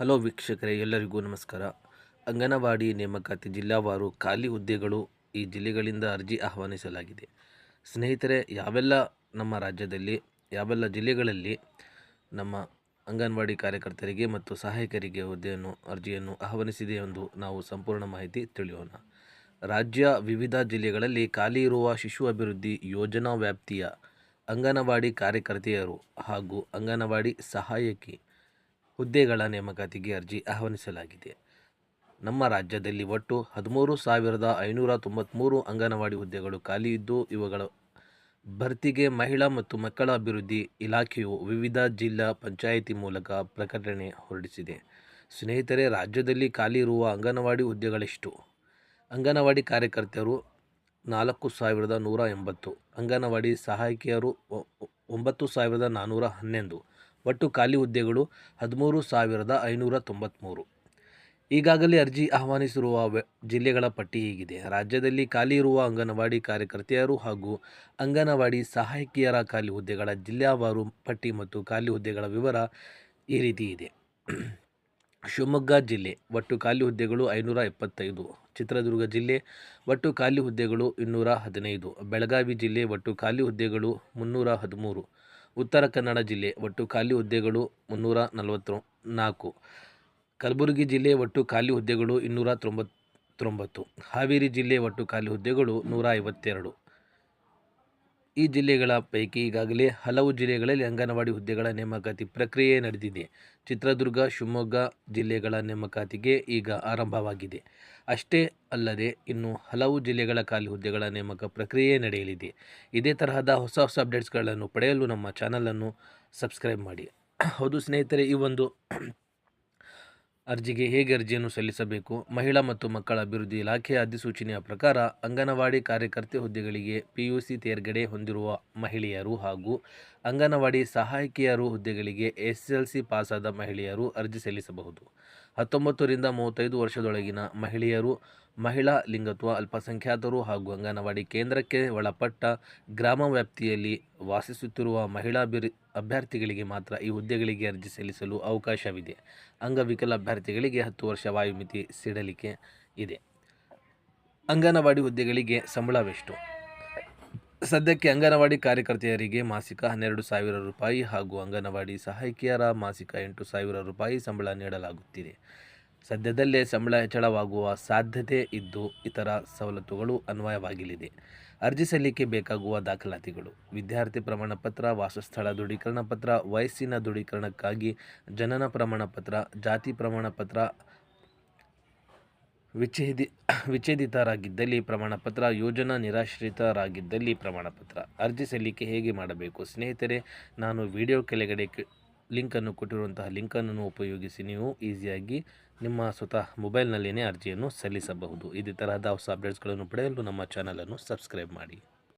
Hello ವೀಕ್ಷಕರೇ, ಎಲ್ಲರಿಗೂ ನಮಸ್ಕಾರ. ಅಂಗನವಾಡಿ ನೇಮಕಾತಿ ಜಿಲ್ಲಾವಾರು ಖಾಲಿ ಹುದ್ದೆಗಳು ಈ ಜಿಲ್ಲೆಗಳಿಂದ ಅರ್ಜಿ ಆಹ್ವಾನಿಸಲಾಗಿದೆ. ಸ್ನೇಹಿತರೆ, ಯಾವೆಲ್ಲ ನಮ್ಮ ರಾಜ್ಯದಲ್ಲಿ, ಯಾವೆಲ್ಲ ಜಿಲ್ಲೆಗಳಲ್ಲಿ ನಮ್ಮ ಅಂಗನವಾಡಿ ಕಾರ್ಯಕರ್ತರಿಗೆ ಮತ್ತು ಸಹಾಯಕರಿಗೆ ಹುದ್ದೆಯನ್ನು, ಅರ್ಜಿಯನ್ನು ಆಹ್ವಾನಿಸಿದೆ ಎಂದು ನಾವು ಸಂಪೂರ್ಣ ಮಾಹಿತಿ ತಿಳಿಯೋಣ. ರಾಜ್ಯ ವಿವಿಧ ಜಿಲ್ಲೆಗಳಲ್ಲಿ ಖಾಲಿ ಇರುವ ಶಿಶು ಅಭಿವೃದ್ಧಿ ಯೋಜನಾ ವ್ಯಾಪ್ತಿಯ ಅಂಗನವಾಡಿ ಕಾರ್ಯಕರ್ತೆಯರು ಹಾಗೂ ಅಂಗನವಾಡಿ ಸಹಾಯಕಿ ಹುದ್ದೆಗಳ ನೇಮಕಾತಿಗೆ ಅರ್ಜಿ ಆಹ್ವಾನಿಸಲಾಗಿದೆ. ನಮ್ಮ ರಾಜ್ಯದಲ್ಲಿ ಒಟ್ಟು ಹದಿಮೂರು ಸಾವಿರದ ಐನೂರ ತೊಂಬತ್ತ್ಮೂರು ಅಂಗನವಾಡಿ ಹುದ್ದೆಗಳು ಖಾಲಿ ಇದ್ದು, ಇವುಗಳ ಭರ್ತಿಗೆ ಮಹಿಳಾ ಮತ್ತು ಮಕ್ಕಳ ಅಭಿವೃದ್ಧಿ ಇಲಾಖೆಯು ವಿವಿಧ ಜಿಲ್ಲಾ ಪಂಚಾಯಿತಿ ಮೂಲಕ ಪ್ರಕಟಣೆ ಹೊರಡಿಸಿದೆ. ಸ್ನೇಹಿತರೆ, ರಾಜ್ಯದಲ್ಲಿ ಖಾಲಿ ಇರುವ ಅಂಗನವಾಡಿ ಹುದ್ದೆಗಳೆಷ್ಟು. ಅಂಗನವಾಡಿ ಕಾರ್ಯಕರ್ತೆಯರು ನಾಲ್ಕು ಸಾವಿರದ ನೂರ ಎಂಬತ್ತು, ಅಂಗನವಾಡಿ ಸಹಾಯಕಿಯರು ಒಂಬತ್ತು ಸಾವಿರದ ನಾನ್ನೂರ ಹನ್ನೊಂದು ಒಟ್ಟು ಖಾಲಿ ಹುದ್ದೆಗಳು ಹದಿಮೂರು ಸಾವಿರದ ಐನೂರ ತೊಂಬತ್ತ್ಮೂರು ಈಗಾಗಲೇ ಅರ್ಜಿ ಆಹ್ವಾನಿಸಿರುವ ಜಿಲ್ಲೆಗಳ ಪಟ್ಟಿ ಹೀಗಿದೆ. ರಾಜ್ಯದಲ್ಲಿ ಖಾಲಿ ಇರುವ ಅಂಗನವಾಡಿ ಕಾರ್ಯಕರ್ತೆಯರು ಹಾಗೂ ಅಂಗನವಾಡಿ ಸಹಾಯಕಿಯರ ಖಾಲಿ ಹುದ್ದೆಗಳ ಜಿಲ್ಲಾವಾರು ಪಟ್ಟಿ ಮತ್ತು ಖಾಲಿ ಹುದ್ದೆಗಳ ವಿವರ ಈ ರೀತಿ ಇದೆ. ಶಿವಮೊಗ್ಗ ಜಿಲ್ಲೆ ಒಟ್ಟು ಖಾಲಿ ಹುದ್ದೆಗಳು ಐನೂರ ಎಪ್ಪತ್ತೈದು. ಚಿತ್ರದುರ್ಗ ಜಿಲ್ಲೆ ಒಟ್ಟು ಖಾಲಿ ಹುದ್ದೆಗಳು ಇನ್ನೂರ ಹದಿನೈದು. ಬೆಳಗಾವಿ ಜಿಲ್ಲೆ ಒಟ್ಟು ಖಾಲಿ ಹುದ್ದೆಗಳು ಮುನ್ನೂರ ಹದಿಮೂರು. ಉತ್ತರ ಕನ್ನಡ ಜಿಲ್ಲೆ ಒಟ್ಟು ಖಾಲಿ ಹುದ್ದೆಗಳು ಮುನ್ನೂರ ನಲವತ್ತು ನಾಲ್ಕು. ಕಲಬುರಗಿ ಜಿಲ್ಲೆ ಒಟ್ಟು ಖಾಲಿ ಹುದ್ದೆಗಳು ಇನ್ನೂರ ತೊಂಬತ್ತೊಂಬತ್ತು. ಹಾವೇರಿ ಜಿಲ್ಲೆ ಒಟ್ಟು ಖಾಲಿ ಹುದ್ದೆಗಳು ನೂರ ಐವತ್ತೆರಡು. ಈ ಜಿಲ್ಲೆಗಳ ಪೈಕಿ ಈಗಾಗಲೇ ಹಲವು ಜಿಲ್ಲೆಗಳಲ್ಲಿ ಅಂಗನವಾಡಿ ಹುದ್ದೆಗಳ ನೇಮಕಾತಿ ಪ್ರಕ್ರಿಯೆ ನಡೆದಿದೆ. ಚಿತ್ರದುರ್ಗ, ಶಿವಮೊಗ್ಗ ಜಿಲ್ಲೆಗಳ ನೇಮಕಾತಿಗೆ ಈಗ ಆರಂಭವಾಗಿದೆ. ಅಷ್ಟೇ ಅಲ್ಲದೆ ಇನ್ನು ಹಲವು ಜಿಲ್ಲೆಗಳ ಖಾಲಿ ಹುದ್ದೆಗಳ ನೇಮಕ ಪ್ರಕ್ರಿಯೆ ನಡೆಯಲಿದೆ. ಇದೇ ತರಹದ ಹೊಸ ಹೊಸ ಅಪ್ಡೇಟ್ಸ್ಗಳನ್ನು ಪಡೆಯಲು ನಮ್ಮ ಚಾನಲನ್ನು ಸಬ್ಸ್ಕ್ರೈಬ್ ಮಾಡಿ. ಹೌದು ಸ್ನೇಹಿತರೆ, ಈ ಒಂದು ಅರ್ಜಿಗೆ ಹೇಗೆ ಅರ್ಜಿಯನ್ನು ಸಲ್ಲಿಸಬೇಕು? ಮಹಿಳಾ ಮತ್ತು ಮಕ್ಕಳ ಅಭಿವೃದ್ಧಿ ಇಲಾಖೆಯ ಅಧಿಸೂಚನೆಯ ಪ್ರಕಾರ ಅಂಗನವಾಡಿ ಕಾರ್ಯಕರ್ತೆ ಹುದ್ದೆಗಳಿಗೆ ಪಿ ಯು ಸಿ ತೇರ್ಗಡೆ ಹೊಂದಿರುವ ಮಹಿಳೆಯರು ಹಾಗೂ ಅಂಗನವಾಡಿ ಸಹಾಯಕಿಯರು ಹುದ್ದೆಗಳಿಗೆ ಎಸ್ಎಸ್ಎಲ್ಸಿ ಪಾಸಾದ ಮಹಿಳೆಯರು ಅರ್ಜಿ ಸಲ್ಲಿಸಬಹುದು. ಹತ್ತೊಂಬತ್ತರಿಂದ ಮೂವತ್ತೈದು ವರ್ಷದೊಳಗಿನ ಮಹಿಳೆಯರು ಮಹಿಳಾ ಲಿಂಗತ್ವ, ಅಲ್ಪಸಂಖ್ಯಾತರು ಹಾಗೂ ಅಂಗನವಾಡಿ ಕೇಂದ್ರಕ್ಕೆ ಒಳಪಟ್ಟ ಗ್ರಾಮ ವ್ಯಾಪ್ತಿಯಲ್ಲಿ ವಾಸಿಸುತ್ತಿರುವ ಮಹಿಳಾ ಅಭ್ಯರ್ಥಿಗಳಿಗೆ ಮಾತ್ರ ಈ ಹುದ್ದೆಗಳಿಗೆ ಅರ್ಜಿ ಸಲ್ಲಿಸಲು ಅವಕಾಶವಿದೆ. ಅಂಗವಿಕಲ ಅಭ್ಯರ್ಥಿಗಳಿಗೆ ಹತ್ತು ವರ್ಷ ವಾಯುಮಿತಿ ಸಿಡಲಿಕೆ ಇದೆ. ಅಂಗನವಾಡಿ ಹುದ್ದೆಗಳಿಗೆ ಸಂಬಳವೆಷ್ಟು? ಸದ್ಯಕ್ಕೆ ಅಂಗನವಾಡಿ ಕಾರ್ಯಕರ್ತೆಯರಿಗೆ ಮಾಸಿಕ ಹನ್ನೆರಡು ಸಾವಿರ ರೂಪಾಯಿ ಹಾಗೂ ಅಂಗನವಾಡಿ ಸಹಾಯಕಿಯರ ಮಾಸಿಕ ಎಂಟು ಸಾವಿರ ರೂಪಾಯಿ ಸಂಬಳ ನೀಡಲಾಗುತ್ತಿದೆ. ಸದ್ಯದಲ್ಲೇ ಸಂಬಳ ಹೆಚ್ಚಳವಾಗುವ ಸಾಧ್ಯತೆ ಇದ್ದು ಇತರ ಸವಲತ್ತುಗಳು ಅನ್ವಯವಾಗಲಿದೆ. ಅರ್ಜಿ ಸಲ್ಲಿಕೆ ಬೇಕಾಗುವ ದಾಖಲಾತಿಗಳು. ವಿದ್ಯಾರ್ಥಿ ಪ್ರಮಾಣ ಪತ್ರ, ವಾಸಸ್ಥಳ ದೃಢೀಕರಣ ಪತ್ರ, ವಯಸ್ಸಿನ ದೃಢೀಕರಣಕ್ಕಾಗಿ ಜನನ ಪ್ರಮಾಣ ಪತ್ರ, ಜಾತಿ ಪ್ರಮಾಣ ಪತ್ರ ವಿಚ್ಛೇದಿ, ವಿಚ್ಛೇದಿತರಾಗಿದ್ದಲ್ಲಿ ಪ್ರಮಾಣಪತ್ರ, ಯೋಜನಾ ನಿರಾಶ್ರಿತರಾಗಿದ್ದಲ್ಲಿ ಪ್ರಮಾಣಪತ್ರ. ಅರ್ಜಿ ಸಲ್ಲಿಕೆ ಹೇಗೆ ಮಾಡಬೇಕು? ಸ್ನೇಹಿತರೆ, ನಾನು ವಿಡಿಯೋ ಕೆಳಗಡೆ ಲಿಂಕನ್ನು ಕೊಟ್ಟಿರುವಂತಹ ಲಿಂಕನ್ನು ಉಪಯೋಗಿಸಿ ನೀವು ಈಸಿಯಾಗಿ ನಿಮ್ಮ ಸ್ವತಃ ಮೊಬೈಲ್ನಲ್ಲಿಯೇ ಅರ್ಜಿಯನ್ನು ಸಲ್ಲಿಸಬಹುದು. ಇದೇ ತರಹದ ಹೊಸ ಅಪ್ಡೇಟ್ಸ್ಗಳನ್ನು ಪಡೆಯಲು ನಮ್ಮ ಚಾನಲನ್ನು ಸಬ್ಸ್ಕ್ರೈಬ್ ಮಾಡಿ.